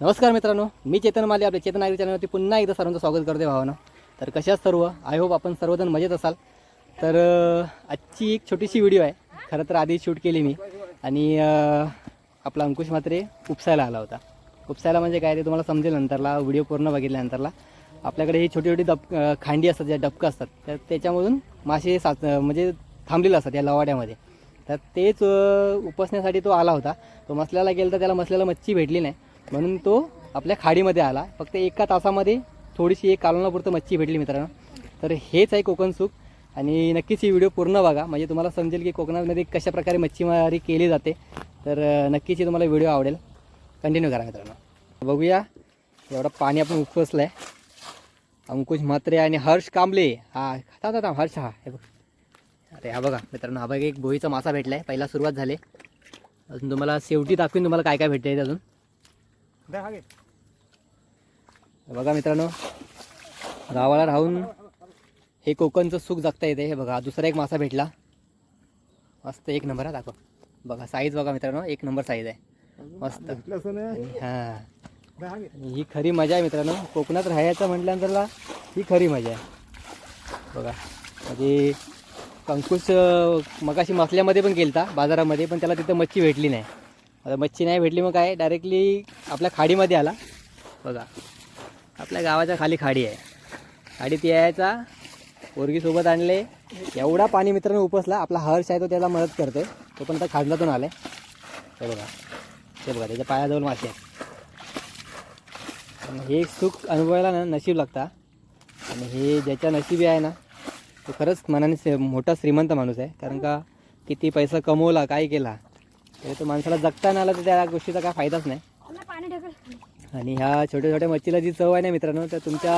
नमस्कार मित्रांनो मी चेतन माले आपल्या चेतन नागरी चॅनलवरती पुन्हा एकदा सर्वांचं स्वागत करते भावानं. तर कशाच सर्व? आय होप आपण सर्वजण मजेत असाल. तर आजची एक छोटीशी व्हिडिओ आहे. खरं तर आधी शूट केली मी. आणि आपला अंकुश मात्रे उपसायला आला होता. उपसायला म्हणजे काय ते तुम्हाला समजेल नंतरला व्हिडिओ पूर्ण बघितल्यानंतरला. आपल्याकडे ही छोटी छोटी दब खांडी असतात ज्या डबकं असतात तर त्याच्यामधून मासे साच म्हणजे थांबलेले असतात या लवाड्यामध्ये. तर तेच उपसण्यासाठी तो आला होता. तो मसल्याला गेला तर त्याला मसल्याला मच्छी भेटली नाही. म्हणून तो आपल्या खाडीमध्ये आला. फक्त एका तासामध्ये थोडीशी एक कालवणापुरतं मच्छी भेटली मित्रांनो. तर हेच आहे कोकण सुख. आणि नक्कीच ही व्हिडिओ पूर्ण बघा. म्हणजे तुम्हाला समजेल की कोकणामध्ये कशा प्रकारे मच्छीमारी केली जाते. तर नक्कीच ही तुम्हाला व्हिडिओ आवडेल. कंटिन्यू करा मित्रांनो. बघूया. एवढं पाणी आपण उपसलं आहे अंकुश म्हात्रे आणि हर्ष कांबले हा थांब थांब, हर्ष हा हे बघ. अरे हा बघा मित्रांनो हा बघा एक भोईचा मासा भेटला आहे पहिला सुरुवात झाली. अजून तुम्हाला शेवटी दाखवीन तुम्हाला काय काय भेटते अजून. बघा मित्रांनो गावाला राहून हे कोकणचं सुख जगता येते. हे बघा दुसरा एक मासा भेटला. मस्त एक नंबर हा दाखव. बघा साईज बघा मित्रांनो एक नंबर साईज आहे. मस्त. हा. ही खरी मजा आहे मित्रांनो. कोकणात राहायचं म्हटल्यानंतरला ही खरी मजा आहे. बघा म्हणजे अं, मगाशी मसल्यामध्ये पण गेलता बाजारामध्ये पण त्याला तिथं मच्छी भेटली नाही. आता मच्छी नाही भेटली मग काय? डायरेक्टली आपल्या खाडीमध्ये आला. बघा आपल्या गावाच्या खाली खाडी आहे. खाडीत यायचा पोरगीसोबत आणले. एवढा पाणी मित्रांनो उपसला आपला हर्ष आहे तो त्याला मदत करतो तो पण त्या खाजलातून आला आहे बघा ते बघा त्याच्या पायाजवळ मासे आहेत. हे सुख अनुभवायला ना नशीब लागता आणि हे ज्याच्या नशिबी आहे ना तो खरंच मनाने मोठा श्रीमंत माणूस आहे. कारण का किती पैसा कमवला काय केला. म्हणजे तो माणसाला जगता नाही आला तर त्या गोष्टीचा काय फायदाच नाही. आणि ह्या छोट्या छोट्या मच्छीला जी चव आहे ना मित्रांनो तर तुमच्या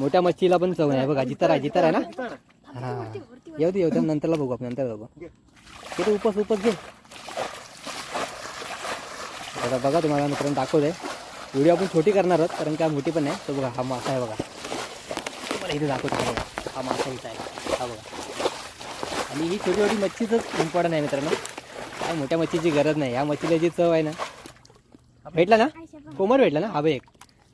मोठ्या मच्छीला पण चव नाही. बघा जितर आहे जितर आहे ना? हां. येऊ दे येऊ दे नंतरला बघू आपण नंतर बघू. किती उपस उपस घे. आता बघा तुम्हाला मित्रांनो दाखवत आहे व्हिडिओ आपण छोटी करणार आहोत कारण काय मोठी पण नाही तर बघा हा मासा आहे बघा. तुम्हाला इथे दाखवतो हा बघा. हा मासा इथं आहे. हा बघा. आणि ही छोटी छोटी मच्छीचंच इम्पॉर्टंट आहे मित्रांनो. काय मोठ्या मच्छीची गरज नाही. या मच्छीला जी चव आहे ना भेटला ना? कोमट भेटला ना? हा बघ एक.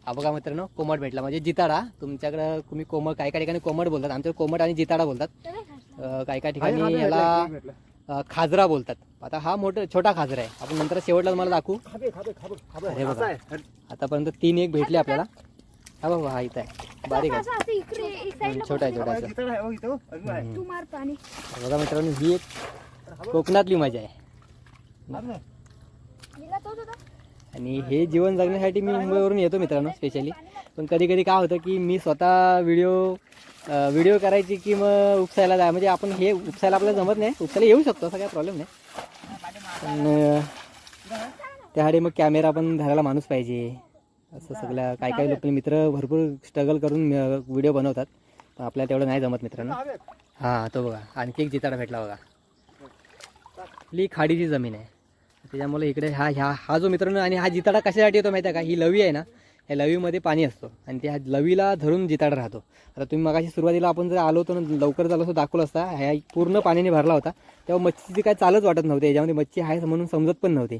हा बघा मित्रांनो कोमट भेटला. म्हणजे जिताडा तुमच्याकडं तुम्ही कोमट काय काय ठिकाणी कोमट बोलतात. आमच्याकडे कोमट आणि जिताडा बोलतात. अं, काय काय ठिकाणी याला अं, खाजरा बोलतात. आता हा मोठा छोटा खाजरा आहे. आपण नंतर शेवटला तुम्हाला दाखवू. अरे बघा. आतापर्यंत तीन एक भेटले आपल्याला. हा बघा हा इथं आहे. बारीक आहे. असं असं इकडे एक साईड हम्म, छोटा आहे छोटा आहे हम्म. तू मार पाणी. तर बघा मित्रांनो ही एक कोकणातली मजा आहे. आणि हे जीवन जगण्यासाठी मी मुंबईवरून येतो मित्रांनो स्पेशली पण कधी कधी काय होतं की मी स्वतः व्हिडिओ व्हिडिओ करायची की मग उपसायला जाय म्हणजे आपण हे उपसायला आपल्याला जमत नाही. उपसायला येऊ शकतो असा काही प्रॉब्लेम नाही. पण त्यासाठी मग कॅमेरा पण धरायला माणूस पाहिजे. असं सगळ्या काय काय लोक मित्र भरपूर स्ट्रगल करून व्हिडिओ बनवतात. पण आपल्याला तेवढं नाही जमत मित्रांनो. हां तो बघा. आणखी एक जिताडा भेटला बघा. आपली खाडीची जमीन आहे. त्याच्यामुळे इकडे हा ह्या हा जो मित्रांनो आणि हा जिताडा कशासाठी येतो माहिती आहे का? ही लवी आहे ना या लवीमध्ये पाणी असतो. आणि त्या लवीला धरून जिताडा राहतो. आता तुम्ही मगाशी सुरुवातीला आपण जर आलो होतो ना लवकर झालं असं दाखवलं असता ह्या पूर्ण पाण्याने भरला होता. तेव्हा मच्छीची काय चालच वाटत नव्हती. याच्यामध्ये मच्छी आहे म्हणून समजत पण नव्हती.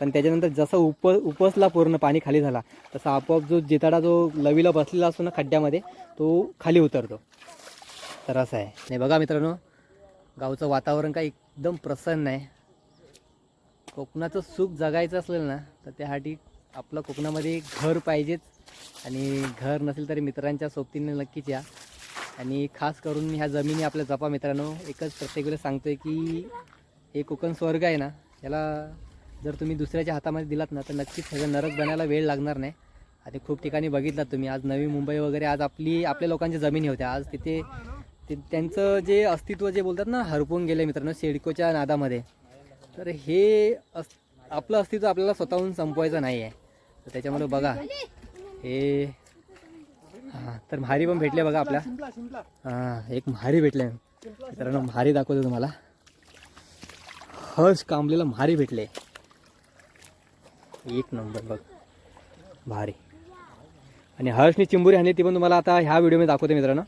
पण त्याच्यानंतर जसं उप उपसला पूर्ण पाणी खाली झाला तसा आपोआप जो जिताडा जो लवीला बसलेला असतो ना खड्ड्यामध्ये तो खाली उतरतो. तर असं आहे. नाही बघा मित्रांनो गावचं वातावरण काय एकदम प्रसन्न आहे. कोकणाचं सुख जगायचं असेल ना तर त्यासाठी आपलं कोकणामध्ये घर पाहिजेच. आणि घर नसेल तरी मित्रांच्या सोबतीने नक्कीच या. आणि खास करून ह्या जमिनी आपल्या जपा मित्रांनो एकच प्रत्येक सांगतो आहे की हे कोकण स्वर्ग आहे ना याला जर तुम्ही दुसऱ्याच्या हातामध्ये दिलात ना तर नक्कीच सगळं नरक बनायला वेळ लागणार नाही. आणि खूप ठिकाणी बघितलात तुम्ही आज नवी मुंबई वगैरे आज आपली आपल्या लोकांच्या जमिनी होत्या. आज तिथे ते त्यांचं जे अस्तित्व जे बोलतात ना हरपून गेले मित्रांनो सिडकोच्या नादामध्ये. तर हे अस आपलं अस्तित्व आपल्याला स्वतःहून संपवायचं नाही आहे तर त्याच्यामुळे बघा हे हां तर म्हारी पण भेटले बघा आपल्या. हां एक म्हारी भेटले. मित्रांनो म्हारी दाखवतो तुम्हाला. हर्ष कांबलेला म्हारी भेटले. एक नंबर बघ. भारी. आणि हर्षनी चिंबुरी आणली ती पण तुम्हाला आता ह्या व्हिडिओमध्ये दाखवते मित्रांनो.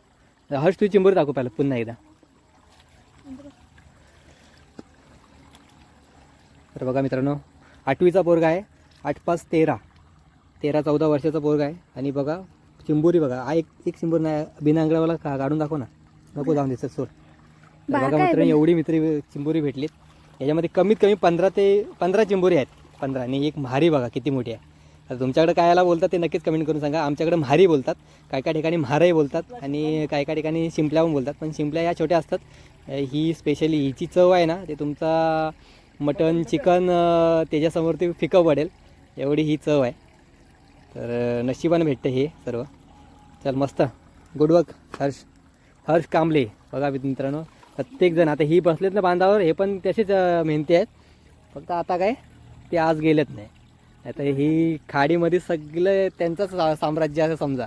हर्ष तुझी चिंबुरी दाखव पाहिलं पुन्हा एकदा. तर बघा मित्रांनो आठवीचा पोरगा आहे. आठ पाच तेरा. तेरा चौदा वर्षाचा पोरगा आहे. आणि बघा चिंबोरी बघा. हा एक एक चिंबोरी नाही बिना अंगडावाला का काढून दाखव ना. नको जाऊन दिसत सोड. तर बघा मित्रांनो एवढी मित्र चिंबोरी भेटलीत. याच्यामध्ये कमीत कमी पंधरा ते पंधरा चिंबोरी आहेत. पंधरा आणि एक म्हारी बघा किती मोठी आहे. आता तुमच्याकडे काय याला बोलतात ते नक्कीच कमेंट करून सांगा. आमच्याकडे म्हारी बोलतात. काय काय ठिकाणी म्हारही बोलतात आणि काय काय ठिकाणी शिंपल्या पण बोलतात. पण शिंपल्या या छोट्या असतात. ही स्पेशली हिची चव आहे ना ते तुमचा मटन चिकन त्याच्यासमोर ते फिकं पडेल. एवढी ही चव आहे. तर नशिबानं भेटतं हे सर्व. चल मस्त. Good work Harsh. Harsh Kamble बघा मित्रांनो प्रत्येकजण. आता ही बसलेत ना बांधावर हे पण तसेच मेहनती आहेत. फक्त आता काय ते आज गेलेत नाही. आता ही खाडीमध्ये सगळं त्यांचंच सा- साम्राज्य असं समजा.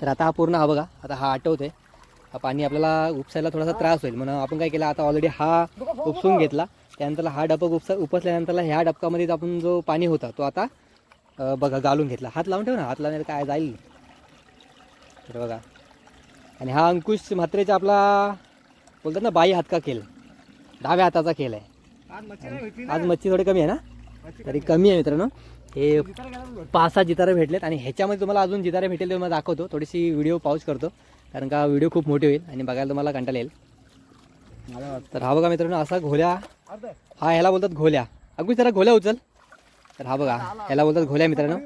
तर आता हा पूर्ण हा बघा. आता हा आटवतोय आहे पाणी आपल्याला उपसायला थोडासा त्रास होईल. म्हणून आपण काय केलं आता ऑलरेडी हा उपसून घेतला. त्यानंतर हा डबक उपसा उपसल्यानंतर ह्या डबकामध्ये आपण जो पाणी होता तो आता बघा घालून घेतला. हात लावून ठेव ना हात लावण्यात काय जाईल तर बघा. आणि हा अंकुश म्हात्रेचा आपला बोलतात ना बाई हात का खेळ डाव्या हाताचा खेळ आहे आज मच्छी थोडी कमी आहे ना? तरी कमी आहे मित्रांनो. हे पाच सहा जितारे भेटलेत आणि ह्याच्यामध्ये तुम्हाला अजून जितारे भेटेल ते तुम्हाला दाखवतो. थोडीशी व्हिडिओ पाऊस करतो कारण का व्हिडिओ खूप मोठी होईल आणि बघायला तुम्हाला कंटाळा येईल. तर हा बघा मित्रांनो असा घोल्या. हा ह्याला बोलतात घोल्या. अगदी जरा घोल्या उचल. तर हा बघा ह्याला बोलतात घोल्या मित्रांनो.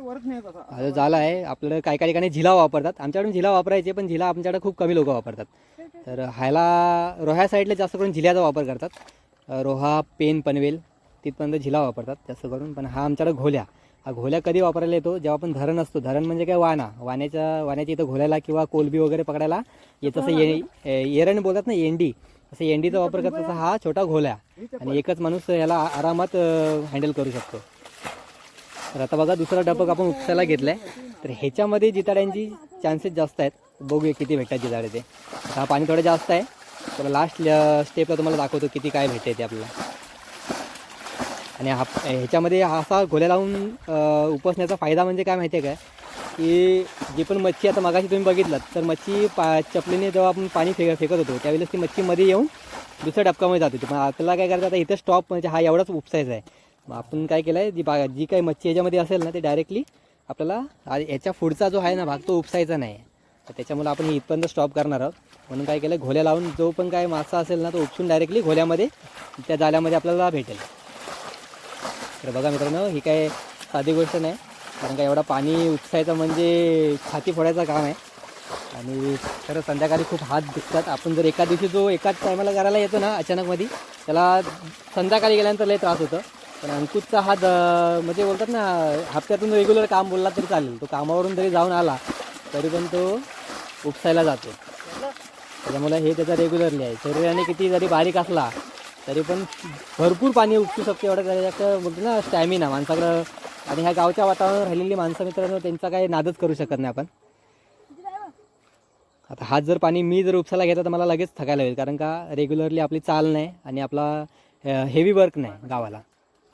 हा झाला आहे आपल्याकडे काही काही ठिकाणी झिला वापरतात. आमच्याकडून झिला वापरायचे पण झिला आमच्याकडे खूप कमी लोक वापरतात. तर ह्याला रोह्या साईडला जास्त करून झिल्याचा वापर करतात. रोहा पेन पनवेल तिथपर्यंत झिला वापरतात जास्त करून. पण हा आमच्याकडे घोल्या. हा घोल्या कधी वापरायला येतो? जेव्हा आपण धरण असतो. धरण म्हणजे काय? वाना वाण्याच्या वाण्याच्या इथं घोल्याला किंवा कोलबी वगैरे पकडायला येत असं ये ए- एरण बोलतात ना एंडी असं एंडीचा वापर करत तसा हा छोटा घोल्या आणि एकच माणूस याला आरामात हँडल करू शकतो. तर आता बघा दुसरा डबक आपण उपसायला घेतलाय. तर ह्याच्यामध्ये जिताड्यांची चान्सेस जास्त आहेत. बघूया किती भेटतात जिताडे ते. हा पाणी थोडं जास्त आहे. तर लास्ट स्टेपला तुम्हाला दाखवतो किती काय भेटते ते आपल्याला. आणि हा ह्याच्यामध्ये हा असा घोल्या लावून उपसण्याचा फायदा म्हणजे काय माहिती आहे काय? की जी पण मच्छी आता मागाशी तुम्ही बघितलं तर मच्छी पा चपलीने जेव्हा आपण पाणी फेक फेकत होतो त्यावेळेस ती मच्छी मध्ये येऊन दुसऱ्या डबकामध्ये जात होती. पण आपल्याला काय करायचं आता इथं स्टॉप म्हणजे हा एवढाच उपसायचा आहे. मग आपण काय केलं आहे जी बा जी काही मच्छी याच्यामध्ये असेल ना ते डायरेक्टली आपल्याला याच्या पुढचा जो आहे ना भाग तो उपसायचा नाही. तर त्याच्यामुळे आपण इथपर्यंत स्टॉप करणार आहोत. म्हणून काय केलं घोल्या लावून जो पण काय मासा असेल ना तो उपसून डायरेक्टली घोल्यामध्ये त्या जाल्यामध्ये आपल्याला भेटेल. तर बघा मित्रांनो ही काय साधी गोष्ट नाही. कारण का एवढा पाणी उपसायचं म्हणजे छाती फोडायचं काम आहे. आणि खरं संध्याकाळी खूप हात दुखतात. आपण जर एका दिवशी जो एकाच टायमाला करायला येतो ना अचानकमध्ये त्याला संध्याकाळी गेल्यानंतर लय त्रास होतो. पण अंकुशचा हात म्हणजे बोलतात ना हप्त्यातून रेग्युलर काम बोलला तरी चालेल. तो कामावरून जरी जाऊन आला तरी पण तो उपसायला जातो. त्याच्यामुळे हे त्याचा रेग्युलरली आहे. शरीराने किती जरी बारीक असला तरी पण भरपूर पाणी उपसू शकतो एवढं त्याच्याकडं बोलतो ना स्टॅमिना माणसाकडं आणि ह्या गावच्या वातावरणावर राहिलेली माणसं मित्रांनो त्यांचा काही नादच करू शकत नाही आपण. आता हात जर पाणी मी जर उपसायला घेतला तर मला लगेच थकायला होईल कारण का रेग्युलरली आपली चाल नाही आणि आपला हेवी वर्क नाही गावाला.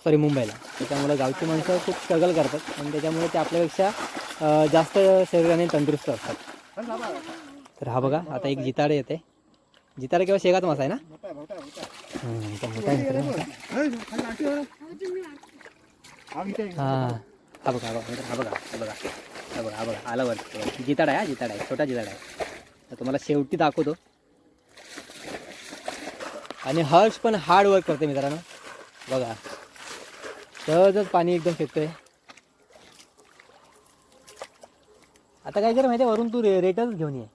सॉरी मुंबईला. त्याच्यामुळे गावची माणसं खूप स्ट्रगल करतात. आणि त्याच्यामुळे ते आपल्यापेक्षा जास्त शरीराने तंदुरुस्त असतात. तर हा बघा आता एक जिताडे येते. जिताडे किंवा शेगात मासा आहे ना? मोठा मोठा. हा. हा बघा हा बघा हा बघा हा बघा हा बघा हा बघा आला वरती जिताडा आहे हा जिताडा आहे छोटा जिताडा आहे. तर तुम्हाला शेवटी दाखवतो. आणि हर्ष पण हार्ड वर्क करते मित्रांनो. बघा. सहजच पाणी एकदम फेकतोय. आता काय कर माहिती आहे वरून तू रे रेटच घेऊन ये.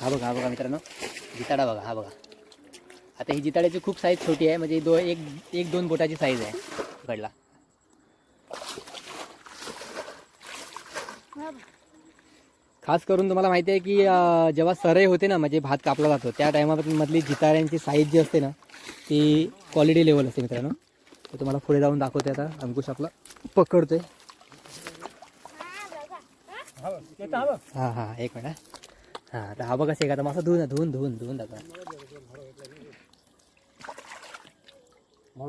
हा बघा हा बघा मित्रांनो. जिताडा बघा हा बघा. आता ही जिताड्याची खूप साईज छोटी आहे म्हणजे दो एक एक दोन बोटाची साईज आहे. पकडला खास करून तुम्हाला माहिती आहे की जेव्हा सरई होते ना म्हणजे भात कापला जातो त्या टायमामधली जिताऱ्यांची साईज जी असते ना ती क्वालिटी लेवल असते मित्रांनो. तर तुम्हाला पुढे जाऊन दाखवते आता अंकुश आपला पकडतोय. हां हां एक मिनिट हां. तर हा बघा शेक आता मासा धुवून धुवून धुवून धुवून दाखवा.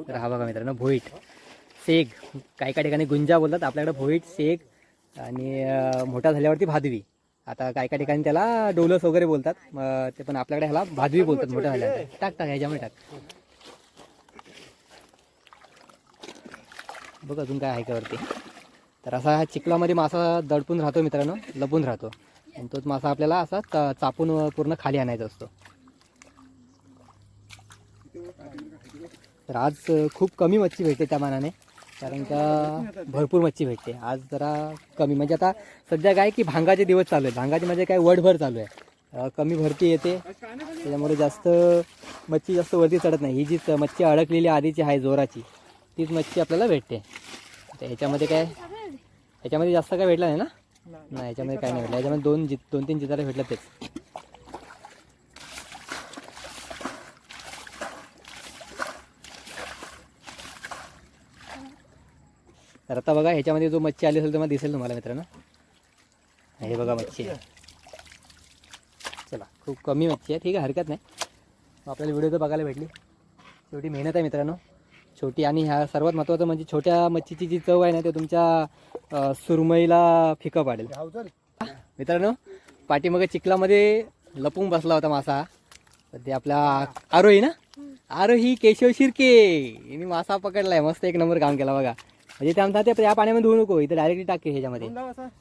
तर हा बघा मित्रांनो भोईट. सेग काही काही ठिकाणी गुंजा बोलतात आपल्याकडे भोईट सेग आणि मोठा झाल्यावरती भादवी. आता काही काही ठिकाणी त्याला डोलस वगैरे बोलतात. ते पण आपल्याकडे ह्याला भादवी बोलतात मोठा झाल्यावर. टाक टाक ह्याच्यामध्ये टाक. बघ अजून काय आहे का वरती. तर असा हा चिखलामध्ये मासा दडपून राहतो मित्रांनो लपून राहतो. आणि तोच मासा आपल्याला असा चापून पूर्ण खाली आणायचा असतो. तर आज खूप कमी मच्छी भेटते त्या मानाने. कारण का भरपूर मच्छी भेटते. आज जरा कमी. म्हणजे आता सध्या काय की भांगाचे दिवस चालू आहे भांगाचे म्हणजे काय वडभर चालू आहे. कमी भरती येते. त्याच्यामुळे जास्त मच्छी जास्त वरती चढत नाही. ही जी मच्छी अडकलेली आधीची आहे जोराची तीच मच्छी आपल्याला भेटते. तर ह्याच्यामध्ये काय? ह्याच्यामध्ये जास्त काय भेटलं नाही ना? नाही ह्याच्यामध्ये काय नाही भेटलं. ह्याच्यामध्ये दोन जि दोन तीन जितारे भेटलं तेच. तर आता बघा ह्याच्यामध्ये जो मच्छी आली असेल तुम्हाला दिसेल तुम्हाला मित्रांनो. हे बघा मच्छी आहे. चला खूप कमी मच्छी आहे. ठीक आहे हरकत नाही. आपल्याला व्हिडिओ तर बघायला भेटली. शेवटी मेहनत आहे मित्रांनो. छोटी आणि ह्या सर्वात महत्त्वाचं म्हणजे छोट्या मच्छीची जी चव आहे ना ते तुमच्या सुरमईला फिकं पाडेल. मित्रांनो पाठीमागे चिखलामध्ये लपून बसला होता मासा. ते आपला आरोही ना? आरोही केशव शिर्के यांनी मासा पकडलाय. मस्त एक नंबर काम केला बघा. म्हणजे ते आमचा ते या पाण्यामध्ये धुवू नको इथं डायरेक्टली टाक ह्याच्यामध्ये.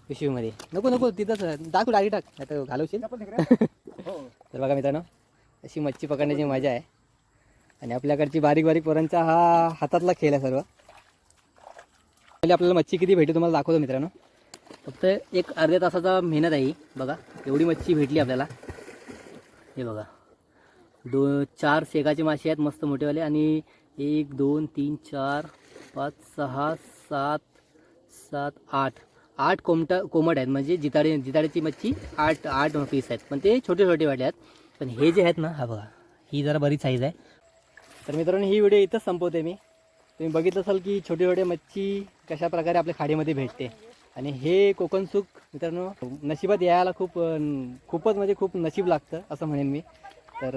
पिशवीमध्ये नको नको तिथंच टाकू डायरेक्ट टाक. आता घालवशील. तर बघा मित्रांनो अशी मच्छी पकडण्याची मजा आहे. आणि आपल्याकडची बारीक बारीक पोरांचा हा हातातला खेळ आहे सर्व. पहिले आपल्याला मच्छी किती भेटली तुम्हाला दाखवतो मित्रांनो. फक्त एक अर्ध्या तासाचा मेहनत आहे ही. बघा एवढी मच्छी भेटली आपल्याला. हे बघा. दो चार शेगाचे मासे आहेत मस्त मोठेवाले. आणि एक दोन तीन चार पाच सहा सात सात आठ. आठ कोमटा कोमट आहेत. म्हणजे जिताडे जिताड्याची मच्छी आठ आठ पीस आहेत. पण ते छोटे छोटे वाटे आहेत. पण हे जे आहेत ना हा बघा ही जरा बरीच साईज आहे. तर मित्रांनो ही व्हिडिओ इथंच संपवते मी. तुम्ही बघितलं असाल की छोटे छोटे मच्छी कशा प्रकारे आपल्या खाडीमध्ये भेटते. आणि हे कोकण सुख मित्रांनो नशिबात यायला खूप खूपच म्हणजे खूप नशीब लागतं असं म्हणेन मी. तर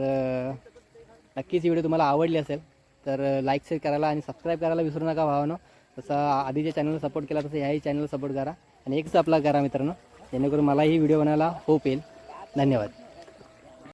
नक्कीच ही व्हिडिओ तुम्हाला आवडली असेल. तर लाईक शेअर करायला आणि सबस्क्राईब करायला विसरू नका भावानं. तसं आधीच्या चॅनलला सपोर्ट केला तसं ह्याही चॅनलला सपोर्ट करा. आणि एकच आपला करा मित्रांनो. जेणेकरून मलाही व्हिडिओ बनायला होप येईल. धन्यवाद.